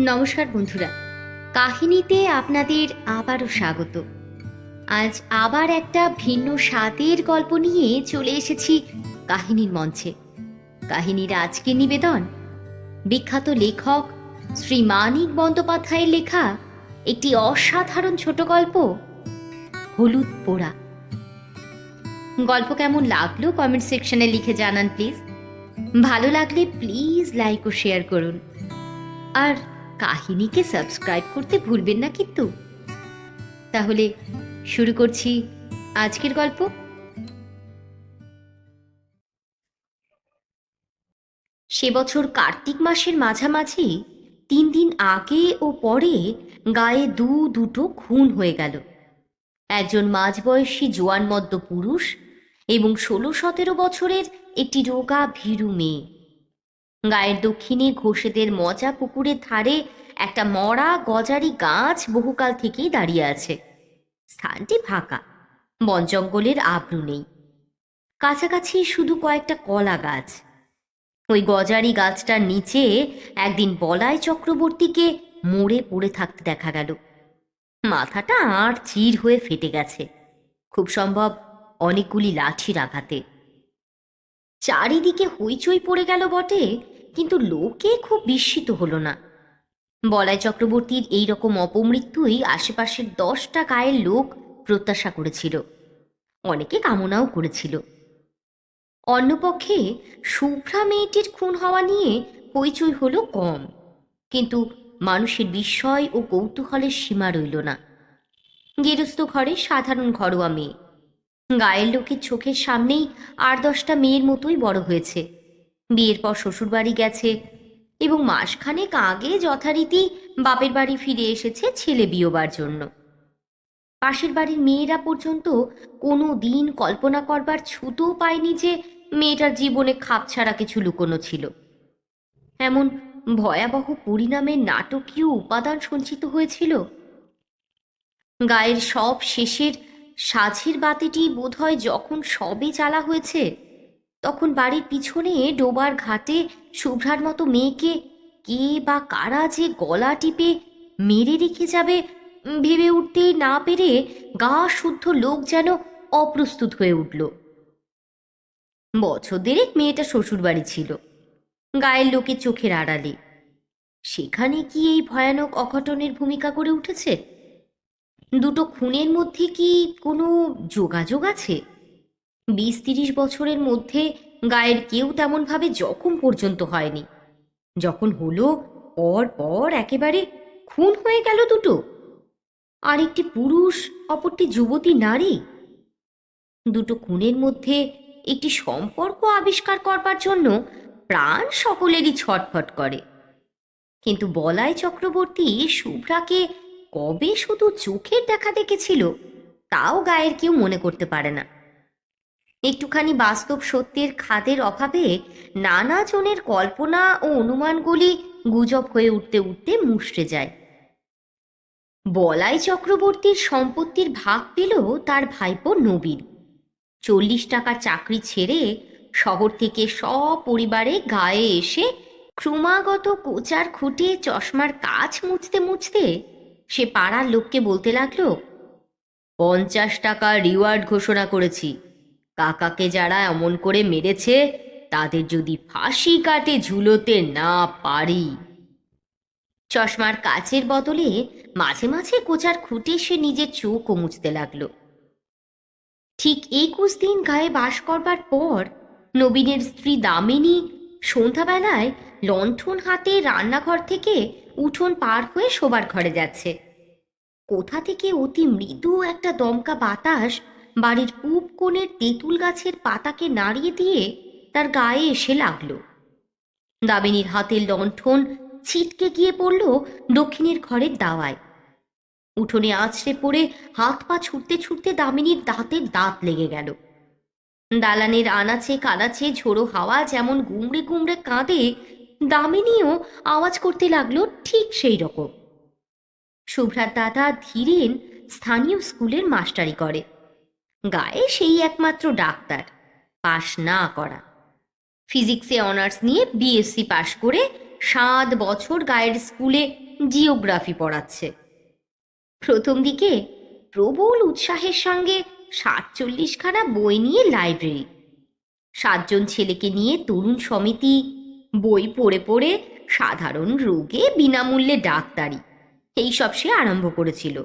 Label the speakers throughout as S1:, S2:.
S1: নমস্কার বন্ধুরা। কাহিনীতে আপনাদের আবারও স্বাগত। আজ আবার একটা ভিন্ন স্বাদের গল্প নিয়ে চলে এসেছি কাহিনীর মঞ্চে। কাহিনীর আজকের নিবেদন, বিখ্যাত লেখক শ্রী মানিক বন্দ্যোপাধ্যায়ের লেখা একটি অসাধারণ ছোট গল্প, হলুদ পোড়া। গল্প কেমন লাগল কমেন্ট সেকশনে লিখে জানান প্লিজ। ভালো লাগলে প্লিজ লাইক ও শেয়ার করুন। আর কাহিনীকে সাবস্ক্রাইব করতে ভুলবেন না কিন্তু। তাহলে শুরু করছি আজকের গল্প। সে বছর কার্তিক মাসের মাঝামাঝি তিন দিন আগে ও পরে গায়ে দু দুটো খুন হয়ে গেল। একজন মাঝবয়সী জোয়ানমদ্য পুরুষ এবং ষোলো সতেরো বছরের একটি রোগা ভীরু মেয়ে। গায়ের দক্ষিণে ঘোষেদের মজা পুকুরের ধারে একটা মরা গজারি গাছ বহুকাল থেকেই দাঁড়িয়ে আছে। স্থানটি ফাঁকা, বন জঙ্গলের আব্রু নেই। কাছাকাছি শুধু কয়েকটা কলা গাছ। ওই গজারি গাছটার নিচে একদিন বলাই চক্রবর্তীকে মরে পড়ে থাকতে দেখা গেল। মাথাটা আর চির হয়ে ফেটে গেছে। খুব সম্ভব অনেকগুলি লাঠির আঘাতে। চারিদিকে হইচই পড়ে গেল বটে। কিন্তু লোকে খুব বিস্মিত হলো না। বলাই চক্রবর্তীর এই রকম অপমৃত্যুই আশেপাশের দশটা গায়ের লোক প্রত্যাশা করেছিল। অনেকে কামনাও করেছিল। অন্যপক্ষে শুভ্রা মেয়েটির খুন হওয়া নিয়ে হইচই হলো কম। কিন্তু মানুষের বিস্ময় ও কৌতূহলের সীমা রইল না। গেরস্থ ঘরে সাধারণ ঘরোয়া মেয়ে। গায়ের লোকের চোখের সামনেই আর দশটা মেয়ের মতোই বড় হয়েছে। বিয়ের পর শ্বশুরবাড়ি গেছে। এবং মাসখানেক আগে যথারীতি বাপের বাড়ি ফিরে এসেছে ছেলে বিয়োবার জন্য। পাশের বাড়ির মেয়েরা পর্যন্ত কোনো দিন কল্পনা করবার ছুতোও পায়নি যে মেয়েটার জীবনে খাপ ছাড়া কিছু লুকোনো ছিল। এমন ভয়াবহ পরিণামের নাটকীয় উপাদান সঞ্চিত হয়েছিল। গায়ের সব শেষের সাঝের বাতিটি বোধহয় যখন সবে জ্বালা হয়েছে তখন বাড়ির পিছনে ডোবার ঘাটে শুভ্রার মতো মেয়েকে কে বা কারা যে গলা টিপে মেরে রেখে যাবে ভেবে উঠতেই না পেরে গা শুদ্ধ লোক যেন অপ্রস্তুত হয়ে উঠল। বছর দেড়েক মেয়েটা শ্বশুরবাড়ি ছিল, গায়ের লোকের চোখের আড়ালে। সেখানে কি এই ভয়ানক অঘটনের ভূমিকা করে উঠেছে? দুটো খুনের মধ্যে কি কোনো যোগাযোগ আছে? বিশ তিরিশ বছরের মধ্যে গায়ের কেউ তেমনভাবে জখম পর্যন্ত হয়নি। যখন হলো, পর পর একেবারে খুন হয়ে গেল দুটো। আর একটি পুরুষ, অপরটি যুবতী নারী। দুটো খুনের মধ্যে একটি সম্পর্ক আবিষ্কার করবার জন্য প্রাণ সকলেরই ছটফট করে। কিন্তু বলাই চক্রবর্তী শুভ্রাকে কবে শুধু চোখের দেখা দেখেছিল, তাও গায়ের কেউ মনে করতে পারে না। একটুখানি বাস্তব সত্যের খাদের অভাবে নানা জনের কল্পনা ও অনুমানগুলি গুজব হয়ে উঠতে উঠতে মুষড়ে যায়। বলাই চক্রবর্তীর সম্পত্তির ভাগ পেল তার ভাইপো নবীন। চল্লিশ টাকার চাকরি ছেড়ে শহর থেকে সপরিবারে গায়ে এসে ক্রমাগত কোচার খুঁটে চশমার কাজ মুছতে মুছতে সে পাড়ার লোককে বলতে লাগল, পঞ্চাশ টাকা রিওয়ার্ড ঘোষণা করেছি। কাকাকে যারা এমন করে মেরেছে, তাদের যদি ফাঁসি কাটে ঝুলোতে না পারি। চশমার কাচের বদলে মাঝে মাঝে কোচার খুঁটে সে নিজের চোখও মুছতে লাগল। ঠিক একুশ দিন গায়ে বাস করবার পর নবীনের স্ত্রী দামিনী সন্ধ্যাবেলায় লণ্ঠন হাতে রান্নাঘর থেকে উঠোন পার হয়ে শোবার ঘরে যাচ্ছে। কোথা থেকে অতি মৃদু একটা দমকা বাতাস বাড়ির পূব কোণের তেঁতুল গাছের পাতাকে নাড়িয়ে দিয়ে তার গায়ে এসে লাগল। দামিনীর হাতের লণ্ঠন ছিটকে গিয়ে পড়ল দক্ষিণের ঘরের দাওয়ায়। উঠোনে আছড়ে পড়ে হাত পা ছুটতে ছুটতে দামিনীর দাঁতের দাঁত লেগে গেল। দালানের আনাচে কানাচে ঝোড়ো হাওয়া যেমন গুমড়ে গুমড়ে কাঁদে, দামিনীও আওয়াজ করতে লাগল ঠিক সেই রকম। শুভ্রার দাদা ধীরেন স্থানীয় স্কুলের মাস্টারি করে। গায়ে সেই একমাত্র ডাক্তার, পাশ না করা। ফিজিক্সে অনার্স নিয়ে বিএসসি পাশ করে সাত বছর গায়ের স্কুলে জিওগ্রাফি পড়াচ্ছে। প্রথম দিকে প্রবল উৎসাহের সঙ্গে সাতচল্লিশখানা বই নিয়ে লাইব্রেরি। সাতজন ছেলেকে নিয়ে তরুণ সমিতি, বই পড়ে পড়ে সাধারণ রোগে বিনামূল্যে ডাক্তারি এইসব সে আরম্ভ করেছিল।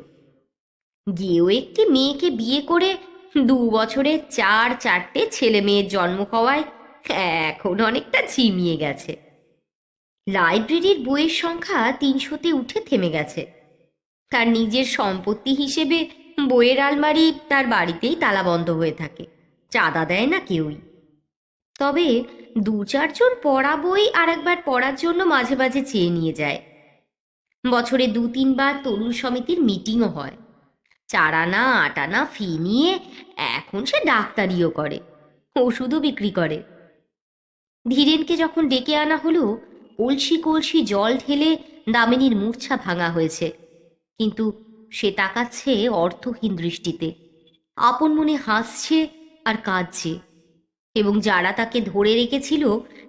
S1: গিয়েও একটি মেয়েকে বিয়ে করে দু বছরে চার, চারটে ছেলে মেয়ের জন্ম হওয়ায় এখন অনেকটা ঝিমিয়ে গেছে। লাইব্রেরির বইয়ের সংখ্যা তিনশোতে উঠে থেমে গেছে। তার নিজের সম্পত্তি হিসেবে বইয়ের আলমারি তার বাড়িতেই তালাবন্ধ হয়ে থাকে। চাঁদা দেয় না কেউই। তবে দু, চারজন পড়া বই আর একবার পড়ার জন্য মাঝে মাঝে চেয়ে নিয়ে যায়। বছরে দু, তিনবার তরুণ সমিতির মিটিংও হয়। চার আনা আট আনা ফি নিয়ে এখন সে ডাক্তারিও করে, ওষুধও বিক্রি করে। ধীরেনকে যখন ডেকে আনা হলো, কলসি কলসি জল ঢেলে দামিনীর মূর্ছা ভাঙা হয়েছে, কিন্তু সে তাকাচ্ছে অর্থহীন দৃষ্টিতে। আপন মনে হাসছে আর কাঁদছে, এবং যারা তাকে ধরে রেখেছিল,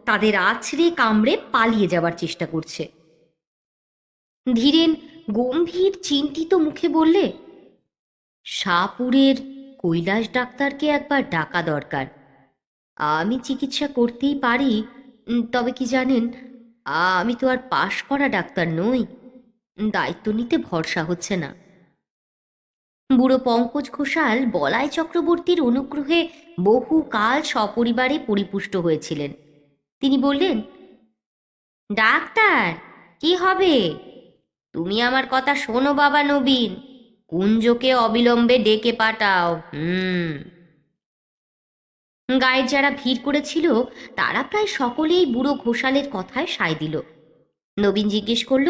S1: তাদের আছড়ে কামড়ে পালিয়ে যাবার চেষ্টা করছে। ধীরেন গম্ভীর, চিন্তিত মুখে বললে শাহপুরের কৈলাস ডাক্তারকে একবার ডাকা দরকার। আমি চিকিৎসা করতেই পারি তবে কি জানেন, আমি তো আর পাশ করা ডাক্তার নই, দায়িত্ব নিতে ভরসা হচ্ছে না। বুড়ো পঙ্কজ ঘোষাল বলাই চক্রবর্তীর অনুগ্রহে বহু কাল সপরিবারে পরিপুষ্ট হয়েছিলেন। তিনি বললেন, ডাক্তার, কি হবে? তুমি আমার কথা শোনো বাবা নবীন। কুঞ্জকে অবিলম্বে ডেকে পাঠাও। হুম। গায়ের যারা ভিড় করেছিল, তারা প্রায় সকলেই বুড়ো ঘোষালের কথায় সায় দিল। নবীন জিজ্ঞেস করল,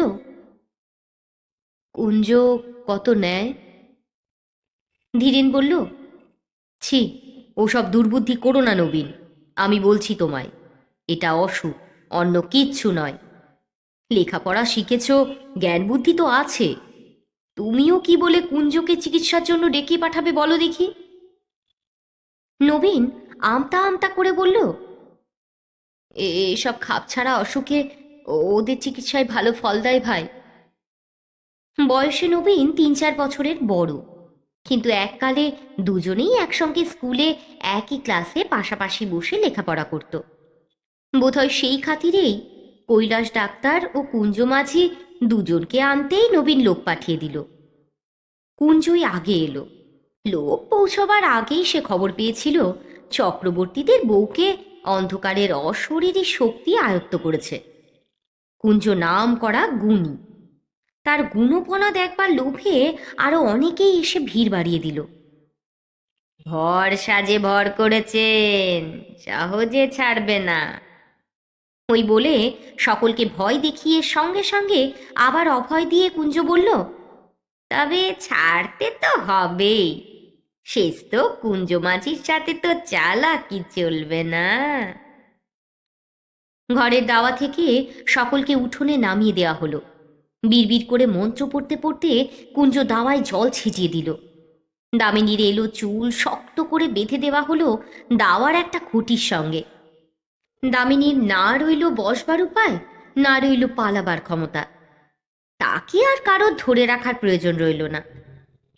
S1: কুঞ্জ কত নেয়? ধীরেন বলল, ছি, ওসব দুর্বুদ্ধি করো না নবীন, আমি বলছি তোমায়, এটা অসুখ, অন্য কিচ্ছু নয়। লেখাপড়া শিখেছ জ্ঞান বুদ্ধি তো আছে। তুমিও কি বলে কুঞ্জকে চিকিৎসার জন্য ডেকে পাঠাবে বলো দেখি। নবীন আমতা আমতা করে বলল, "এ- এসব খাপছাড়া অসুখে ও- ওদের চিকিৎসায় ভালো ফল দেয় ভাই। বয়সে নবীন তিন চার বছরের বড়। কিন্তু এককালে দুজনেই একসঙ্গে স্কুলে একই ক্লাসে পাশাপাশি বসে লেখাপড়া করত। বোধহয় সেই খাতিরেই কৈলাস ডাক্তার ও কুঞ্জ মাঝি দুজনকে আনতেই নবীন লোক পাঠিয়ে দিল। কুঞ্জই আগে এলো। লোক পৌঁছবার আগেই সে খবর পেয়েছিল, চক্রবর্তীদের বউকে অন্ধকারের অশরীরী শক্তি আয়ত্ত করেছে। কুঞ্জ নাম করা গুণী। তার গুণপনা দেখবার লোভে আরও অনেকেই এসে ভিড় বাড়িয়ে দিল। ভর সাজে ভর করেছেন, সহজে ছাড়বে না। ওই বলে সকলকে ভয় দেখিয়ে সঙ্গে সঙ্গে আবার অভয় দিয়ে কুঞ্জ বলল, তবে ছাড়তে তো হবেই। শেষ তো কুঞ্জ মাঝির সাথে তো চালাকি চলবে না। ঘরের দাওয়া থেকে সকলকে উঠোনে নামিয়ে দেওয়া হলো। বিড়বিড় করে মন্ত্র পড়তে পড়তে কুঞ্জ দাওয়ায় জল ছিটিয়ে দিল। দামিনীর এলো চুল শক্ত করে বেঁধে দেওয়া হলো দাওয়ার একটা খুঁটির সঙ্গে। দামিনীর না রইল বসবার উপায়, না রইল পালাবার ক্ষমতা। তাকে আর কারও ধরে রাখার প্রয়োজন রইল না।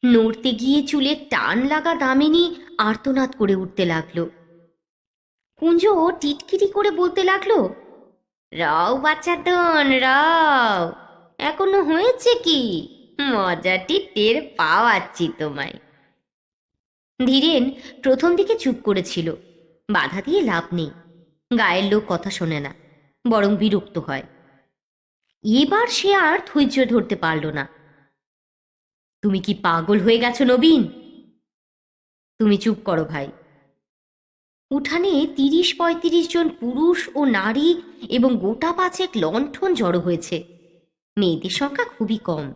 S1: নড়তে গিয়ে চুলে টান লাগা দামিনী আর্তনাদ করে উঠতে লাগল। কুঞ্জ টিটকিরি করে বলতে লাগল, রাও বাচ্চাদন রাও, এখনও হয়েছে কি? মজাটি টের পাওয়াচ্ছি তোমায়। ধীরেন প্রথম দিকে চুপ করেছিল, বাধা দিয়ে লাভ নেই। গায়ের লোক কথা শোনে না, বরং বিরক্ত হয়। এবার সে আর ধৈর্য ধরতে পারল না। তুমি কি পাগল হয়ে গেছো নবীন? তুমি চুপ করো ভাই। উঠানে তিরিশ পঁয়ত্রিশ জন পুরুষ ও নারী এবং গোটা পাঁচেক লণ্ঠন জড়ো হয়েছে। মেয়েদের সংখ্যা খুবই কম।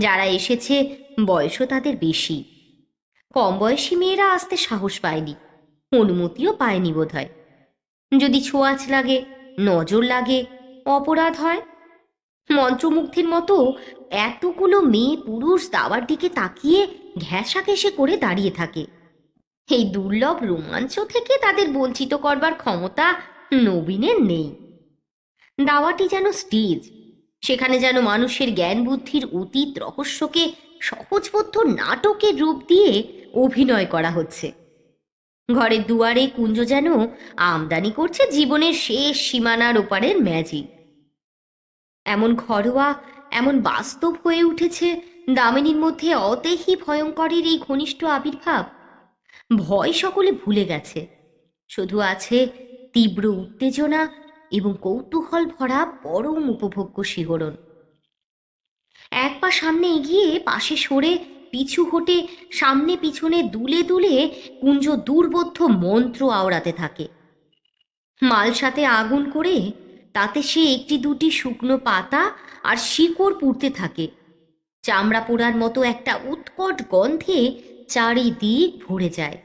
S1: যারা এসেছে, বয়সও তাদের বেশি। কম বয়সী মেয়েরা আসতে সাহস পায়নি, অনুমতিও পায়নি বোধহয়। যদি ছোঁয়াচ লাগে, নজর লাগে, অপরাধ হয়। মন্ত্রমুগ্ধের মতো এতগুলো মেয়ে পুরুষ দাওয়ার দিকে তাকিয়ে ঘেঁষা ঘেঁষে করে দাঁড়িয়ে থাকে। এই দুর্লভ রোমাঞ্চ থেকে তাদের বঞ্চিত করবার ক্ষমতা নবীনের নেই। দাওয়াটি যেন স্টেজ, সেখানে যেন মানুষের জ্ঞান বুদ্ধির অতীত রহস্যকে সহজবোধ্য নাটকের রূপ দিয়ে অভিনয় করা হচ্ছে। ঘরের দুয়ারে কুঞ্জ যেন আমদানি করছে জীবনের শেষ সীমানার ওপারের ম্যাজিক এমন ঘরোয়া, এমন বাস্তব হয়ে উঠেছে দামিনীর মধ্যে অতেহি ভয়ঙ্করের এই ঘনিষ্ঠ আবির্ভাব। ভয় সকলে ভুলে গেছে। শুধু আছে তীব্র উত্তেজনা এবং কৌতূহল ভরা পরম উপভোগ্য শিহরণ। এক পা সামনে এগিয়ে পাশে সরে পিছু হটে সামনে পিছনে দুলে দুলে কুঞ্জ দুর্বোধ্য মন্ত্র আওড়াতে থাকে। মাল সাথে আগুন করে তাতে সে একটি দুটি শুকনো পাতা আর শিকড় পুড়তে থাকে। চামড়া পোড়ার মতো একটা উৎকট গন্ধে চারিদিক ভরে যায়।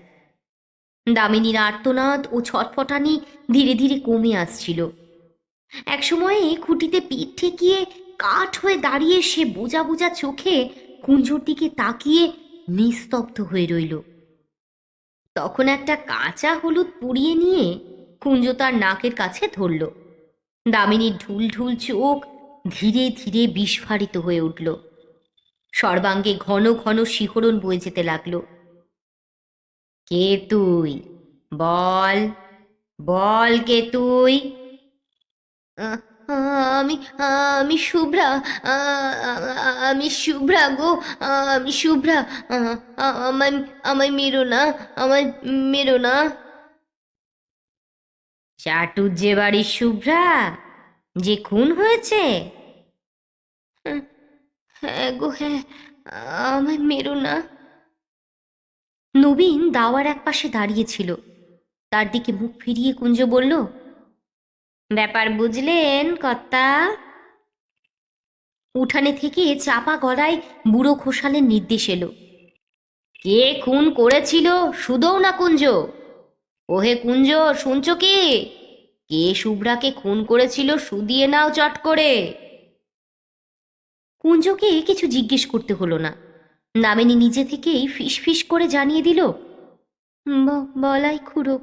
S1: দামিনীর আর্তনাদ ও ছটফটানি ধীরে ধীরে কমে আসছিল। একসময়ে খুঁটিতে পিঠ ঠেকিয়ে কাঠ হয়ে দাঁড়িয়ে সে বোঝা বোঝা চোখে কুঞ্জর দিকে তাকিয়ে নিস্তব্ধ হয়ে রইল। তখন একটা কাঁচা হলুদ পুড়িয়ে নিয়ে কুঞ্জ তার নাকের কাছে ধরল। দামিনীর ঢুল ঢুল চোখ ধীরে ধীরে বিস্ফারিত হয়ে উঠল। সর্বাঙ্গে ঘন ঘন শিহরণ বয়ে যেতে লাগল। কে তুই? বল। বল কে তুই? আমি আমি শুভ্রা আমি শুভ্রা গো, আমি শুভ্রা আমার আমায় মেরো না, আমায় মেরো না। চাটুর যে বাড়ির শুভ্রা, যে খুন হয়েছে? হ্যাঁ গো হ্যাঁ আমায় মেরো না। নবীন দাওয়ার এক পাশে দাঁড়িয়েছিল তার দিকে মুখ ফিরিয়ে কুঞ্জ বলল ব্যাপার বুঝলেন, কর্তা? উঠানে থেকে চাপা গলায় বুড়ো ঘোষালের নির্দেশ এলো। কে খুন করেছিল? শুধও না কুঞ্জ? ওহে কুঞ্জ, শুনছ কি? কে শুভ্রাকে খুন করেছিল শুধিয়ে নাও চট করে। কুঞ্জকে কিছু জিজ্ঞেস করতে হলো না। দামিনী নিজে থেকেই ফিস ফিস করে জানিয়ে দিল, "ব- বলাই খুড়ো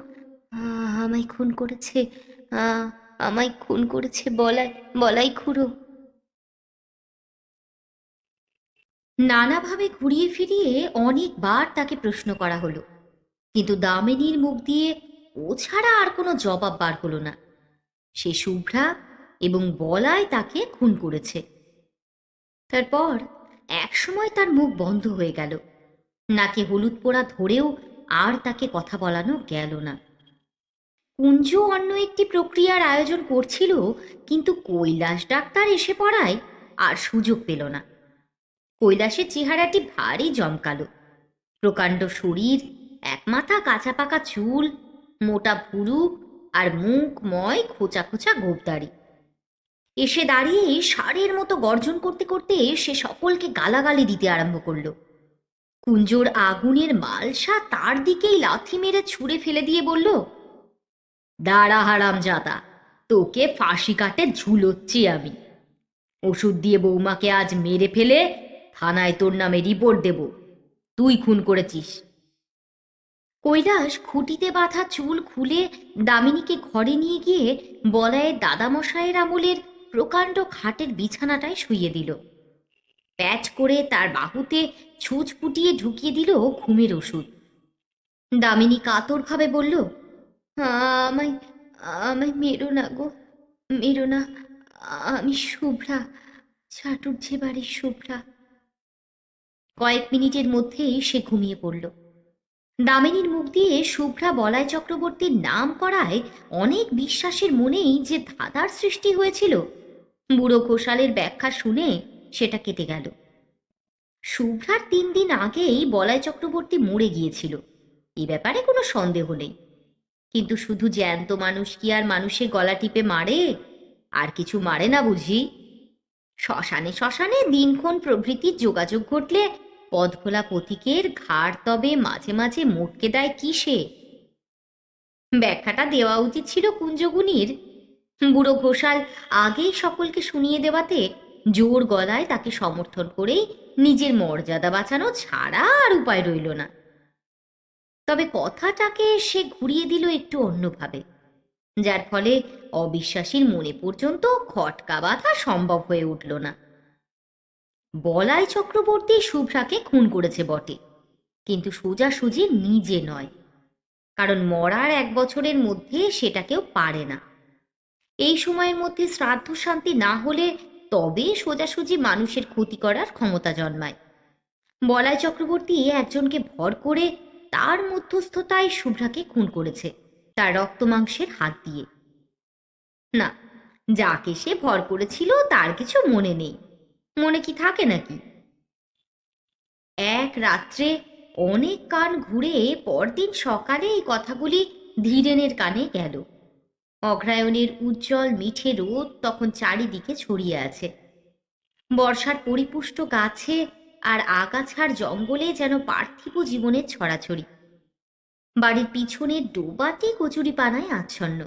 S1: আমায় খুন করেছে আমায় খুন করেছে, বলাই বলাই খুড়ো। নানাভাবে ঘুরিয়ে ফিরিয়ে অনেকবার তাকে প্রশ্ন করা হলো। কিন্তু দামিনীর মুখ দিয়ে ও ছাড়া আর কোনো জবাব বার হলো না। সে শুভ্রা এবং বলাই তাকে খুন করেছে। তারপর একসময় তার মুখ বন্ধ হয়ে গেল। নাকে হলুদ পোড়া ধরেও আর তাকে কথা বলানো গেল না। কুঞ্জ অন্য একটি প্রক্রিয়ার আয়োজন করছিল, কিন্তু কৈলাস ডাক্তার এসে পড়ায় আর সুযোগ পেল না। কৈলাসের চেহারাটি ভারী জমকালো। প্রকাণ্ড শরীর, এক মাথা কাঁচা পাকা চুল, মোটা ভুরু আর মুখময় খোঁচা খোঁচা গোপদারি এসে দাঁড়িয়ে ষাঁড়ের মতো গর্জন করতে করতে সে সকলকে গালাগালি দিতে আরম্ভ করল। কুঞ্জোর আগুনের মালসা তার দিকেই লাথি মেরে ছুঁড়ে ফেলে দিয়ে বলল দাঁড়া হারাম জাদা তোকে ফাঁসি কাটে ঝুলোচ্ছি আমি। ওষুধ দিয়ে বৌমাকে আজ মেরে ফেলে থানায় তোর নামে রিপোর্ট দেব, তুই খুন করেছিস। কৈলাস খুঁটিতে বাঁধা চুল খুলে দামিনীকে ঘরে নিয়ে গিয়ে বলায়ের দাদামশায়ের আমলের প্রকাণ্ড খাটের বিছানাটায় শুইয়ে দিল। প্যাচ করে তার বাহুতে ছুঁচ ফুটিয়ে ঢুকিয়ে দিল ঘুমের ওষুধ। দামিনী কাতরভাবে বলল আমায় আমায় মেরো না গো, মেরো না। আমি শুভ্রা ছাটুর যে বাড়ির শুভ্রা। কয়েক মিনিটের মধ্যেই সে ঘুমিয়ে পড়ল। দামিনীর মুখ দিয়ে শুভ্রা বলায় চক্রবর্তীর নাম করায় অনেক বিশ্বাসের মনেই যে ধাঁধার সৃষ্টি হয়েছিল, বুড়ো ঘোষালের ব্যাখ্যা শুনে সেটা কেটে গেল। শুভ্রার তিন দিন আগেই বলায় চক্রবর্তী মরে গিয়েছিল। এ ব্যাপারে কোনো সন্দেহ নেই। কিন্তু শুধু জ্যান্ত মানুষ কি আর মানুষের গলা টিপে মারে? আর কিছু মারে না বুঝি। শ্মশানে শ্মশানে দিনক্ষণ প্রভৃতির যোগাযোগ ঘটলে পদভোলা পথিকের ঘাড় তবে মাঝে মাঝে মোটকে দেয় কিসে? ব্যাখ্যাটা দেওয়া উচিত ছিল কুঞ্জগুনির বুড়ো ঘোষাল আগেই সকলকে শুনিয়ে দেওয়াতে জোর গলায় তাকে সমর্থন করেই নিজের মর্যাদা বাঁচানো ছাড়া আর উপায় রইল না। তবে কথাটাকে সে ঘুরিয়ে দিল একটু অন্যভাবে, যার ফলে অবিশ্বাসীর মনে পর্যন্ত খটকা বাঁধা সম্ভব হয়ে উঠল না। বলাই চক্রবর্তী শুভ্রাকে খুন করেছে বটে, কিন্তু সোজাসুজি নিজে নয়, কারণ মরার এক বছরের মধ্যে সেটা কেউ পারে না। এই সময়ের মধ্যে শ্রাদ্ধ শান্তি না হলে তবে সোজাসুজি মানুষের ক্ষতি করার ক্ষমতা জন্মায়। বলাই চক্রবর্তী একজনকে ভর করে তার মধ্যস্থতায় শুভ্রাকে খুন করেছে তার রক্তমাংসের হাত দিয়ে। না, যাকে সে ভর করেছিল তার কিছু মনে নেই। মনে কি থাকে নাকি? এক রাত্রে অনেক কান ঘুরে পরদিন সকালে এই কথাগুলি ধীরেনের কানে গেল। অগ্রায়ণের উজ্জ্বল মিঠে রোদ তখন চারিদিকে ছড়িয়ে আছে। বর্ষার পরিপুষ্ট গাছে আর আগাছার জঙ্গলে যেন পার্থিব জীবনের ছড়াছড়ি। বাড়ির পিছনের ডোবাতে কচুরি পানায় আচ্ছন্ন।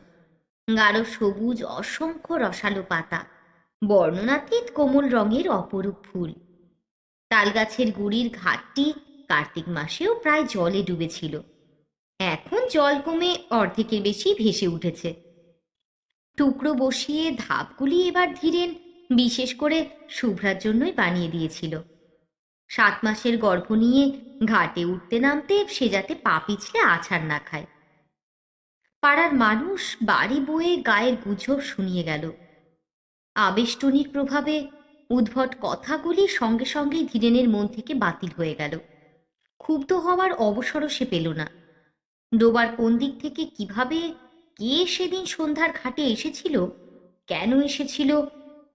S1: গাঢ় সবুজ অসংখ্য রসালো পাতা। বর্ণনাতীত কোমল রঙের অপরূপ ফুল। তালগাছের গুড়ির ঘাটটি কার্তিক মাসেও প্রায় জলে ডুবেছিল। এখন জল কমে অর্ধেকের বেশি ভেসে উঠেছে। টুকরো বসিয়ে ধাপগুলি এবার ধীরেন, বিশেষ করে শুভ্রার জন্যই বানিয়ে দিয়েছিল। সাত মাসের গর্ভ নিয়ে ঘাটে উঠতে নামতে সে যাতে পা পিছলে আছাড় না খায়। পাড়ার মানুষ বাড়ি বয়ে গায়ের গুজব শুনিয়ে গেল। আবেষ্টনীর প্রভাবে উদ্ভট কথাগুলি সঙ্গে সঙ্গেই ধীরেনের মন থেকে বাতিল হয়ে গেল। ক্ষুব্ধ হওয়ার অবসরও সে পেল না। ডোবার কোন দিক থেকে কীভাবে কে সেদিন সন্ধ্যার ঘাটে এসেছিল, কেন এসেছিল,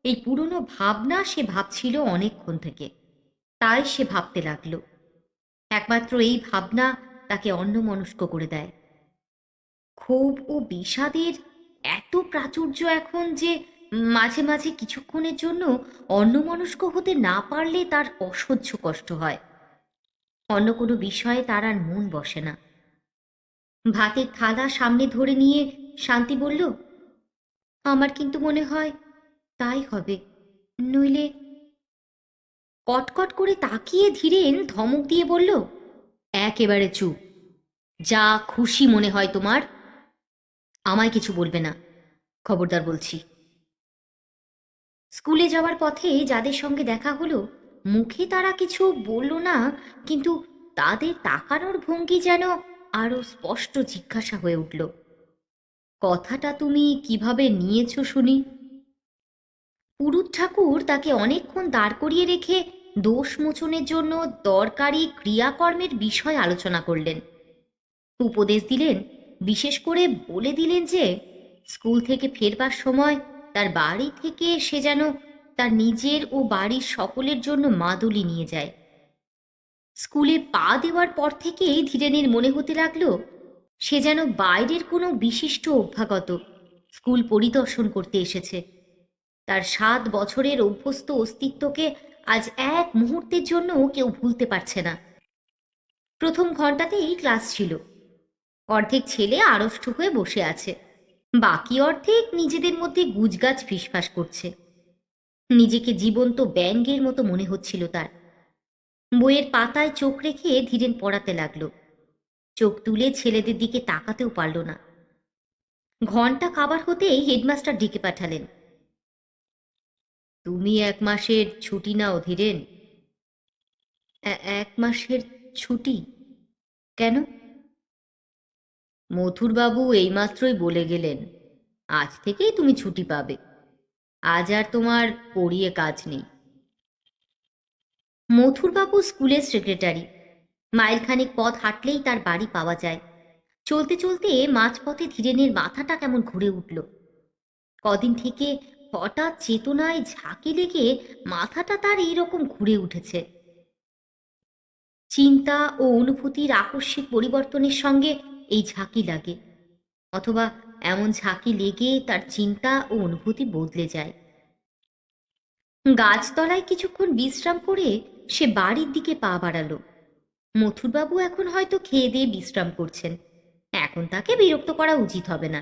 S1: এই পুরনো ভাবনা সে ভাবছিল অনেকক্ষণ থেকে। তাই সে ভাবতে লাগল। একমাত্র এই ভাবনা তাকে অন্যমনস্ক করে দেয়। ক্ষোভ ও বিষাদের এত প্রাচুর্য এখন যে মাঝে মাঝে কিছুক্ষণের জন্য অন্যমনস্ক হতে না পারলে তার অসহ্য কষ্ট হয়। অন্য কোনো বিষয়ে তার আর মন বসে না। ভাতের থালা সামনে ধরে নিয়ে শান্তি বলল, আমার কিন্তু মনে হয় তাই হবে। নইলে কটকট করে তাকিয়ে ধীরেন ধমক দিয়ে বলল, একেবারে চুপ। যা খুশি মনে হয় তোমার, আমায় কিছু বলবে না, খবরদার বলছি। স্কুলে যাওয়ার পথে যাদের সঙ্গে দেখা হলো, মুখে তারা কিছু বলল না, কিন্তু তাদের তাকানোর ভঙ্গি যেন আরও স্পষ্ট জিজ্ঞাসা হয়ে উঠল, কথাটা তুমি কীভাবে নিয়েছো শুনি? পুরুত ঠাকুর তাকে অনেকক্ষণ দাঁড় করিয়ে রেখে দোষ মোচনের জন্য দরকারি ক্রিয়াকর্মের বিষয় আলোচনা করলেন। উপদেশ দিলেন, বিশেষ করে বলে দিলেন যে, স্কুল থেকে ফেরবার সময় তার বাড়ি থেকে সে যেন তার নিজের ও বাড়ির সকলের জন্য মাদুলি নিয়ে যায়। স্কুলে পা দেওয়ার পর থেকেই ধীরেনের মনে হতে লাগল, সে যেন বাইরের কোনো বিশিষ্ট অভ্যাগত স্কুল পরিদর্শন করতে এসেছে। তার সাত বছরের অভ্যস্ত অস্তিত্বকে আজ এক মুহূর্তের জন্য কেউ ভুলতে পারছে না। প্রথম ঘন্টাতেই ক্লাস ছিল। অর্ধেক ছেলে আড়ষ্ট হয়ে বসে আছে। বাকি অর্ধেক নিজেদের মধ্যে গুজগাছ ফিসফাস করছে। নিজেকে জীবন্ত ব্যাঙ্গের মতো মনে হচ্ছিল তার। বইয়ের পাতায় চোখ রেখে ধীরেন পড়াতে লাগল। চোখ তুলে ছেলেদের দিকে তাকাতেও পারল না। ঘণ্টা কাবার হতেই হেডমাস্টার ডেকে পাঠালেন। তুমি এক মাসের ছুটি নাও ধীরেন। এক মাসের ছুটি? কেন? মথুরবাবু এইমাত্রই বলে গেলেন, আজ থেকেই তুমি ছুটি পাবে। আজ আর তোমার পড়িয়ে কাজ নেই। মথুরবাবু স্কুলের সেক্রেটারি, মাইলখানেক পথ হাঁটলেই তার বাড়ি পাওয়া যায়। চলতে চলতে মাঝপথে ধীরেনের মাথাটা কেমন ঘুরে উঠল। কদিন থেকে হঠাৎ চেতনায় ঝাঁকি লেগে মাথাটা তার এইরকম ঘুরে উঠেছে। চিন্তা ও অনুভূতির আকস্মিক পরিবর্তনের সঙ্গে এই ঝাঁকি লাগে, অথবা এমন ঝাঁকি লেগে তার চিন্তা ও অনুভূতি বদলে যায়। গাছতলায় কিছুক্ষণ বিশ্রাম করে সে বাড়ির দিকে পা বাড়ালো। মথুরবাবু এখন হয়তো খেয়ে দিয়ে বিশ্রাম করছেন। এখন তাকে বিরক্ত করা উচিত হবে না।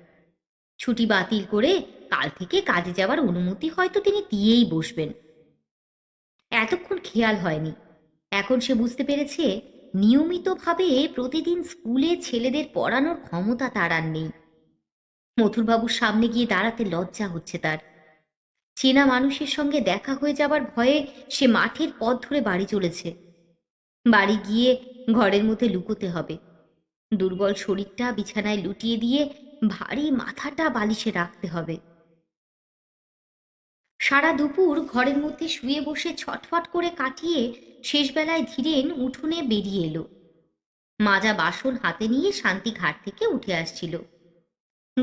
S1: ছুটি বাতিল করে কাল থেকে কাজে যাওয়ার অনুমতি হয়তো তিনি দিয়েই বসবেন। এতক্ষণ খেয়াল হয়নি। এখন সে বুঝতে পেরেছে, নিয়মিতভাবে প্রতিদিন স্কুলে ছেলেদের পড়ানোর ক্ষমতা তার আর নেই। মথুরবাবুর সামনে গিয়ে দাঁড়াতে লজ্জা হচ্ছে তার। চেনা মানুষের সঙ্গে দেখা হয়ে যাবার ভয়ে সে মাঠের পথ ধরে বাড়ি চলেছে। বাড়ি গিয়ে ঘরের মধ্যে লুকোতে হবে। দুর্বল শরীরটা বিছানায় লুটিয়ে দিয়ে ভারী মাথাটা বালিশে রাখতে হবে। সারা দুপুর ঘরের মধ্যে শুয়ে বসে ছটফট করে কাটিয়ে শেষবেলায় ধীরেন উঠোনে বেরিয়ে এলো। মাজা বাসন হাতে নিয়ে শান্তি ঘাট থেকে উঠে আসছিল।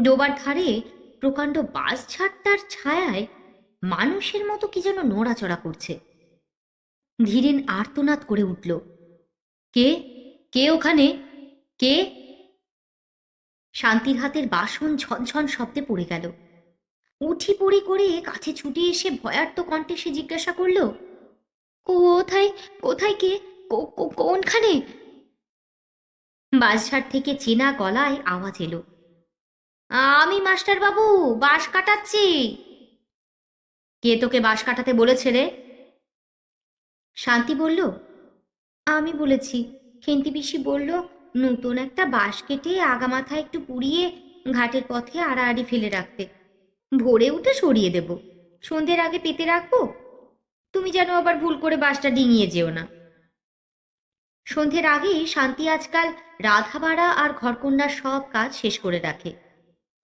S1: ডোবার ধারে প্রকাণ্ড বাস ছাড়টার ছায়ায় মানুষের মতো কি যেন নড়াচড়া করছে। ধীরেন আর্তনাদ করে উঠল, কে? কে ওখানে? কে? শান্তির হাতের বাসন ঝনঝন শব্দে পড়ে গেল। উঠি পড়ি করে কাছে ছুটে এসে ভয়ার্ত কণ্ঠে সে জিজ্ঞাসা করল, কোথায় কোথায় কে? কোনখানে? বাসঝাড় থেকে চেনা গলায় আওয়াজ এলো, আমি মাস্টার বাবু বাঁশ কাটাচ্ছি। কে তোকে বাঁশ কাটাতে বলেছে রে? শান্তি বলল, আমি বলেছি। খেন্তি পিসি বলল নতুন একটা বাঁশ কেটে আগামাথায় একটু পুড়িয়ে ঘাটের পথে আড়াআড়ি ফেলে রাখতে। ভোরে উঠে সরিয়ে দেব। সন্ধ্যের আগে পেতে রাখব? তুমি যেন আবার ভুল করে বাসটা ডিঙিয়ে যেও না। সন্ধ্যের আগেই শান্তি আজকাল রাধাবাড়া আর ঘরকন্যার সব কাজ শেষ করে রাখে।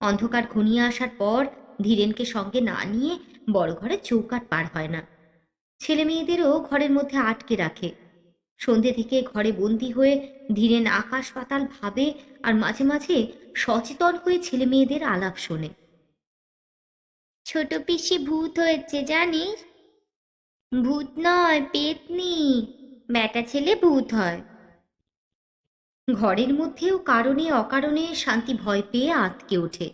S1: অন্ধকার ঘনিয়ে আসার পর ধীরেনকে সঙ্গে না নিয়ে বড় ঘরে চৌকাট পার হয় না। ছেলে মেয়েদেরও ঘরের মধ্যে আটকে রাখে। সন্ধে থেকে ঘরে বন্দি হয়ে ধীরেন আকাশ পাতাল ভাবে আর মাঝে মাঝে সচেতন হয়ে ছেলে মেয়েদের আলাপ শোনে। ছোট পিসি ভূত হয়েছে জানিস? ভূত নয় পেতনি। ব্যাটা ছেলে ভূত হয়। ঘরের মধ্যেও কারণে অকারণে শান্তি ভয় পেয়ে আতকে ওঠে।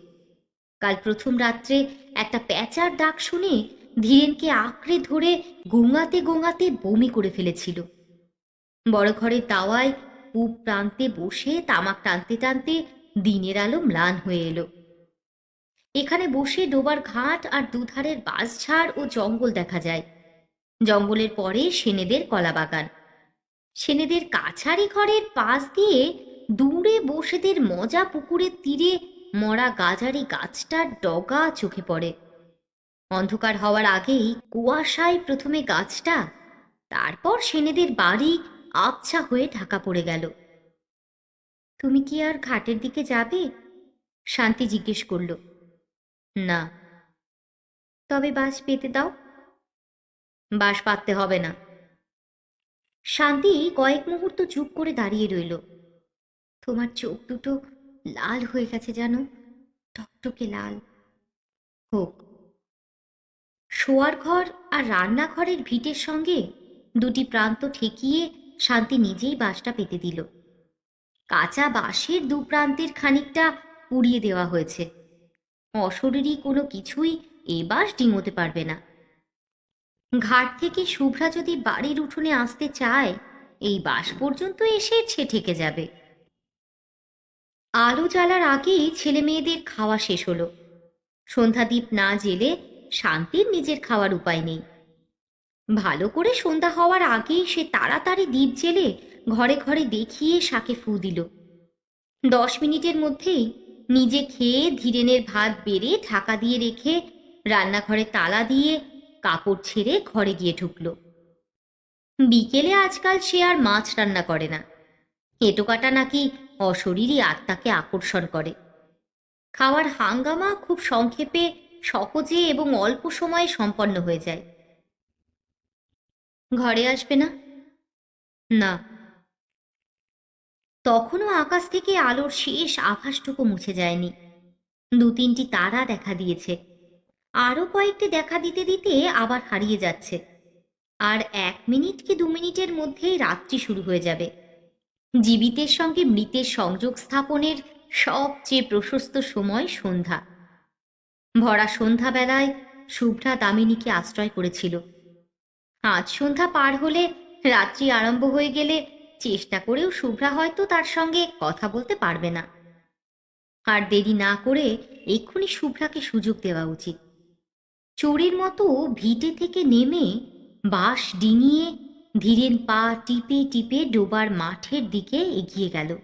S1: কাল প্রথম রাত্রে একটা প্যাঁচার ডাক শুনে ধীরেনকে আঁকড়ে ধরে গোঙাতে গোঙাতে বমি করে ফেলেছিল। বড় ঘরের দাওয়ায় পূব প্রান্তে বসে তামাক টানতে টানতে দিনের আলো ম্লান হয়ে এলো। এখানে বসে ডোবার ঘাট আর দুধারের বাঁশঝাড় ও জঙ্গল দেখা যায়। জঙ্গলের পরে সেনেদের কলাবাগান। সেনেদের কাছারি ঘরের পাশ দিয়ে দূরে বসেদের মজা পুকুরের তীরে মরা গাজারি গাছটার ডগা চোখে পড়ে। অন্ধকার হওয়ার আগেই কুয়াশায় প্রথমে গাছটা, তারপর সেনেদের বাড়ি আবছা হয়ে ঢাকা পড়ে গেল। তুমি কি আর ঘাটের দিকে যাবে? শান্তি জিজ্ঞেস করল। না। তবে বাস পেতে দাও। বাস পাততে হবে না। শান্তি কয়েক মুহূর্ত চুপ করে দাঁড়িয়ে রইল। তোমার চোখ দুটো লাল হয়ে গেছে জানো, টকটকে লাল। হোক। শোয়ার ঘর আর রান্নাঘরের ভিটের সঙ্গে দুটি প্রান্ত ঠেকিয়ে শান্তি নিজেই বাঁশটা পেতে দিল। কাঁচা বাঁশের দু প্রান্তের খানিকটা পুড়িয়ে দেওয়া হয়েছে। অশরীরী কোনো কিছুই এ বাঁশ ডিঙোতে পারবে না। ঘাট থেকে শুভ্রা যদি বাড়ির উঠোনে আসতে চায়, এই বাস পর্যন্ত এসে ছে ঠেকে যাবে। আলো জ্বালার আগেই ছেলে মেয়েদের খাওয়া শেষ হলো। সন্ধ্যাদীপ না জেলে শান্তির নিজের খাওয়ার উপায় নেই। ভালো করে সন্ধ্যা হওয়ার আগেই সে তাড়াতাড়ি দ্বীপ জেলে ঘরে ঘরে দেখিয়ে শাকে ফু দিল। দশ মিনিটের মধ্যেই নিজে খেয়ে ধীরেনের ভাত বেড়ে ঢাকা দিয়ে রেখে রান্নাঘরে তালা দিয়ে কাপড় ছেড়ে ঘরে গিয়ে ঢুকল। বিকেলে আজকাল সে আর মাছ রান্না করে না। এটো কাটা নাকি অশরীরী আত্মাকে আকর্ষণ করে। খাওয়ার হাঙ্গামা খুব সংক্ষেপে, সহজে এবং অল্প সময়ে সম্পন্ন হয়ে যায়। ঘরে আসবে না? না। তখনও আকাশ থেকে আলোর শেষ আভাসটুকু মুছে যায়নি। দু তিনটি তারা দেখা দিয়েছে। আরও কয়েকটি দেখা দিতে দিতে আবার হারিয়ে যাচ্ছে। আর এক মিনিট কি দু মিনিটের মধ্যেই রাত্রি শুরু হয়ে যাবে। জীবিতের সঙ্গে মৃতের সংযোগ স্থাপনের সবচেয়ে প্রশস্ত সময় সন্ধ্যা। ভরা সন্ধ্যাবেলায় শুভ্রা দামিনীকে আশ্রয় করেছিল। আজ সন্ধ্যা পার হলে রাত্রি আরম্ভ হয়ে গেলে চেষ্টা করেও শুভ্রা হয়তো তার সঙ্গে কথা বলতে পারবে না। আর দেরি না করে এক্ষুনি শুভ্রাকে সুযোগ দেওয়া উচিত। চোরের মতো ভিটে থেকে নেমে বাঁশ ডিঙিয়ে ধীরেন পা টিপে টিপে ডোবার মাঠের দিকে এগিয়ে গেল।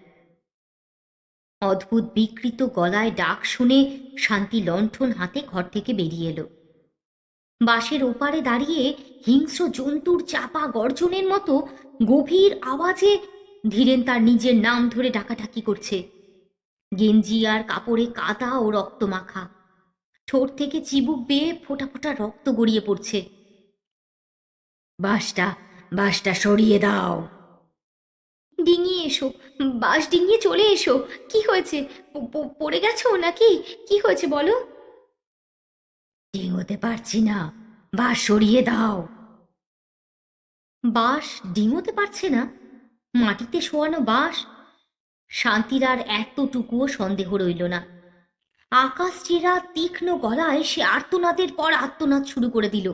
S1: অদ্ভুত বিকৃত গলায় ডাক শুনে শান্তি লণ্ঠন হাতে ঘর থেকে বেরিয়ে এলো। বাঁশের ওপারে দাঁড়িয়ে হিংস্র জন্তুর চাপা গর্জনের মতো গভীর আওয়াজে ধীরেন তার নিজের নাম ধরে ডাকাডাকি করছে। গেঞ্জি আর কাপড়ে কাদা ও রক্ত মাখা। ঠোঁট থেকে চিবুক বেয়ে ফোটা ফোটা রক্ত গড়িয়ে পড়ছে। বাসটা বাসটা সরিয়ে দাও। ডিঙিয়ে এসো বাস ডিঙিয়ে চলে এসো। কি হয়েছে? পড়ে গেছো নাকি? কি হয়েছে বলো? ডিঙোতে পারছি না। বাস সরিয়ে দাও। বাস ডিঙোতে পারছে না? মাটিতে শোয়ানো বাস শান্তির আর এতটুকুও সন্দেহ রইল না। আকাশ চেরা তীক্ষ্ণ গলায় সে আর্তনাদের পর আর্তনাদ শুরু করে দিল।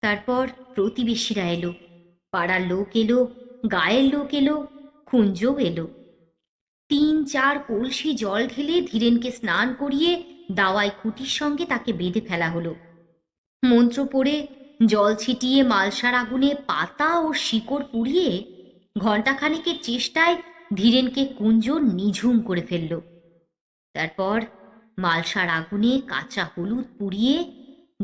S1: তারপর প্রতিবেশীরা এলো। পাড়ার লোক এলো, গায়ের লোক এলো, কুঞ্জও এলো। তিন চার কলসি জল ঢেলে ধীরেনকে স্নান করিয়ে দাওয়াই খুঁটির সঙ্গে তাকে বেঁধে ফেলা হলো। মন্ত্র পড়ে জল ছিটিয়ে মালসার আগুনে পাতা ও শিকড় পুড়িয়ে ঘণ্টাখানেকের চেষ্টায় ধীরেনকে কুঞ্জ নিঝুম করে ফেলল। তারপর মালসার আগুনে কাঁচা হলুদ পুড়িয়ে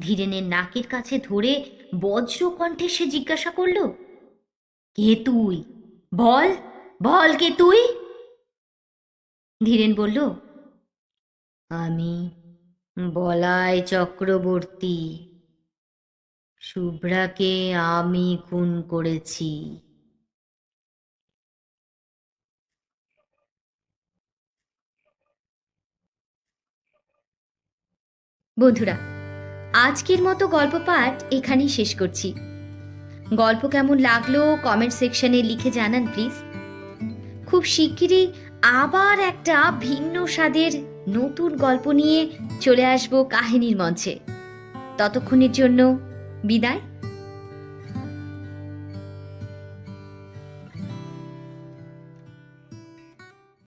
S1: ধীরেনের নাকের কাছে ধরে বজ্র কণ্ঠে সে জিজ্ঞাসা করল, কে তুই? বল বল কে তুই? ধীরেন বলল আমি বলাই চক্রবর্তী। শুভ্রাকে আমি খুন করেছি। বন্ধুরা, আজকের মতো গল্প পাঠ এখানেই শেষ করছি। গল্প কেমন লাগল কমেন্ট সেকশনে লিখে জানান প্লিজ। খুব শিগগিরই আবার একটা ভিন্ন স্বাদের নতুন গল্প নিয়ে চলে আসব কাহিনীর মঞ্চে। ততক্ষণের জন্য বিদায়।